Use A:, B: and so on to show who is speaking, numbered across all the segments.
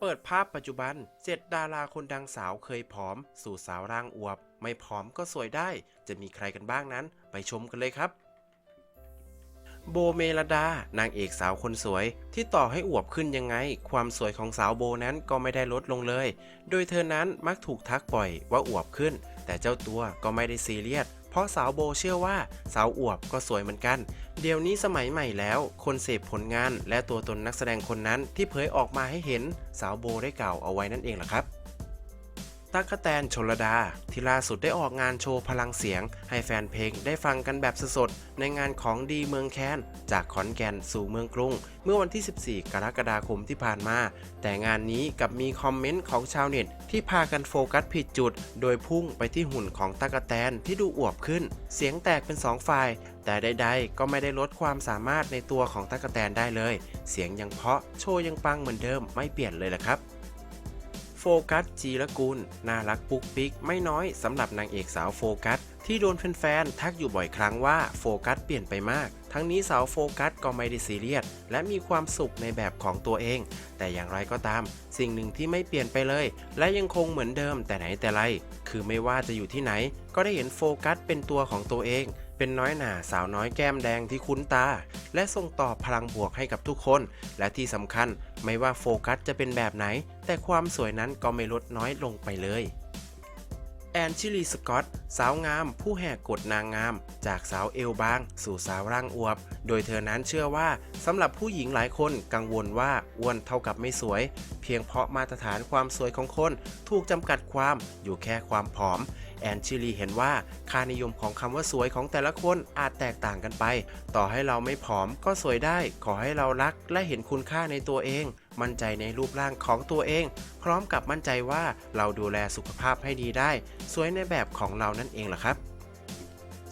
A: เปิดภาพปัจจุบันเจ็ดดาราคนดังสาวเคยผอม สู่สาวร่างอวบ ไม่ผอมก็สวยได้ จะมีใครกันบ้างนั้น ไปชมกันเลยครับ โบเมลดา นางเอกสาวคนสวย ที่ต่อให้อวบขึ้นยังไง ความสวยของสาวโบนั้นก็ไม่ได้ลดลงเลย โดยเธอนั้นมักถูกทักบ่อยว่าอวบขึ้น แต่เจ้าตัวก็ไม่ได้ซีเรียส เพราะสาวโบเชื่อว่าสาวอวบก็สวยเหมือนกัน เดี๋ยวนี้สมัยใหม่แล้ว คนเสพผลงานและตัวตนนักแสดงคนนั้นที่เผยออกมาให้เห็นสาวโบได้กล่าวเอาไว้นั่นเองแหละครับ ตั๊กแตนชลดา ที่ล่าสุดได้ออกงานโชว์พลังเสียง ให้แฟนเพลงได้ฟังกันแบบสดๆในงานของดีเมืองแคนจากขอนแก่นสู่เมืองกรุง เมื่อวันที่ 14 กรกฎาคมที่ผ่านมา แต่งานนี้กลับมีคอมเมนต์ของชาวเน็ต ที่พากันโฟกัสผิดจุด โดยพุ่งไปที่หุ่นของตั๊กแตนที่ดูอวบขึ้น เสียงแตกเป็นสองฝ่าย แต่ใดๆก็ไม่ได้ลดความสามารถในตัวของตั๊กแตนได้เลย เสียงยังเพาะโชว์ยังปังเหมือนเดิมไม่เปลี่ยนเลยแหละครับ โฟกัสจีรกุลน่ารักปุ๊กปิ๊กไม่น้อยสำหรับนางเอกสาวโฟกัส ที่โดนแฟนๆทักอยู่บ่อยครั้งว่าโฟกัสเปลี่ยนไปมาก ทั้งนี้สาวโฟกัสก็ไม่ได้ซีเรียสและมีความสุขในแบบของตัวเอง แต่อย่างไรก็ตาม สิ่งหนึ่งที่ไม่เปลี่ยนไปเลย และยังคงเหมือนเดิมแต่ไหนแต่ไร คือไม่ว่าจะอยู่ที่ไหน ก็ได้เห็นโฟกัสเป็นตัวของตัวเอง เป็นน้อยหน่าสาวน้อยแก้มแดงที่คุ้นตา และส่งต่อพลังบวกให้กับทุกคน และที่สำคัญไม่ว่าโฟกัสจะเป็นแบบไหน แต่ความสวยนั้นก็ไม่ลดน้อยลงไปเลยแอนชิลีสกอตสาวงามผู้แหกกฎนางงาม จากสาวเอวบาง สู่สาวร่างอวบ โดยเธอนั้นเชื่อว่าสำหรับผู้หญิงหลายคนกังวลว่าอ้วนเท่ากับไม่สวย เพียงเพราะมาตรฐานความสวยของคน ถูกจำกัดความอยู่แค่ความผอมแอนชิลีเห็นว่าค่านิยมของคำว่าสวยของแต่ละคนอาจแตกต่างกันไป ต่อให้เราไม่ผอมก็สวยได้ ขอให้เรารักและเห็นคุณค่าในตัวเอง มั่นใจในรูปร่างของตัวเอง พร้อมกับมั่นใจว่าเราดูแลสุขภาพให้ดีได้ สวยในแบบของเรานั่นเองล่ะครับ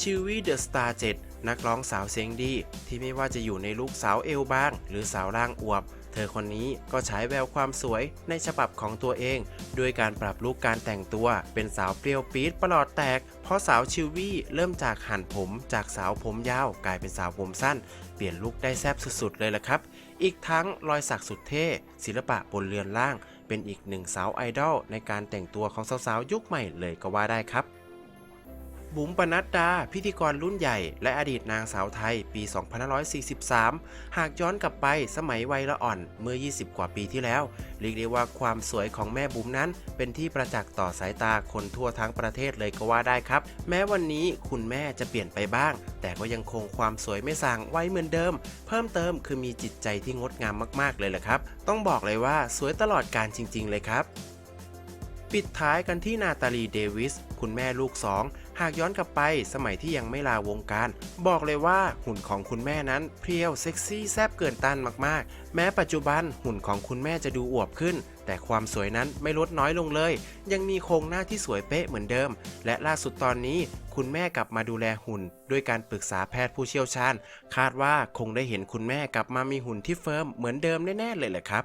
A: ชิวี่เดอะสตาร์7นักร้องสาวเสียงดี ที่ไม่ว่าจะอยู่ในลูกสาวเอวบาง หรือสาวร่างอวบ เธอคนนี้ก็ฉายแววความสวยในฉบับของตัวเอง ด้วยการปรับลุคการแต่งตัว เป็นสาวเปรี้ยวปี๊ดประหลอดแตก เพราะสาวชิวี่เริ่มจากหั่นผมจากสาวผมยาว กลายเป็นสาวผมสั้น เปลี่ยนลุคได้แซ่บสุดๆเลยละครับ อีกทั้งรอยสักสุดเท่ศิลปะบนเรือนล่าง เป็นอีกหนึ่งสาวไอดอลในการแต่งตัวของสาวๆยุคใหม่เลยก็ว่าได้ครับ บุ๋มปนัดดา พิธีกรรุ่นใหญ่ และอดีตนางสาวไทย ปี 2543 หากย้อนกลับไปสมัยวัยละอ่อนเมื่อ 20 กว่าปีที่แล้ว เรียกได้ว่าความสวยของแม่บุ๋มนั้น เป็นที่ประจักษ์ต่อสายตาคนทั่วทั้งประเทศเลยก็ว่าได้ครับ แม้วันนี้คุณแม่จะเปลี่ยนไปบ้าง แต่ก็ยังคงความสวยไม่ส่างไว้เหมือนเดิม เพิ่มเติมคือมีจิตใจที่งดงามมากๆเลยแหละครับ ต้องบอกเลยว่าสวยตลอดการจริง ๆ เลยครับปิดท้ายกันที่นาตาลีเดวิส คุณแม่ลูกสอง หากย้อนกลับไปสมัยที่ยังไม่ลาวงการ บอกเลยว่าหุ่นของคุณแม่นั้นเพรียวเซ็กซี่แซบเกินต้านมากๆ แม้ปัจจุบันหุ่นของคุณแม่จะดูอวบขึ้น แต่ความสวยนั้นไม่ลดน้อยลงเลย ยังมีโครงหน้าที่สวยเป๊ะเหมือนเดิม และล่าสุดตอนนี้คุณแม่กลับมาดูแลหุ่น ด้วยการปรึกษาแพทย์ผู้เชี่ยวชาญ คาดว่าคงได้เห็นคุณแม่กลับมามีหุ่นที่เฟิร์มเหมือนเดิมแน่ๆเลยแหละครับ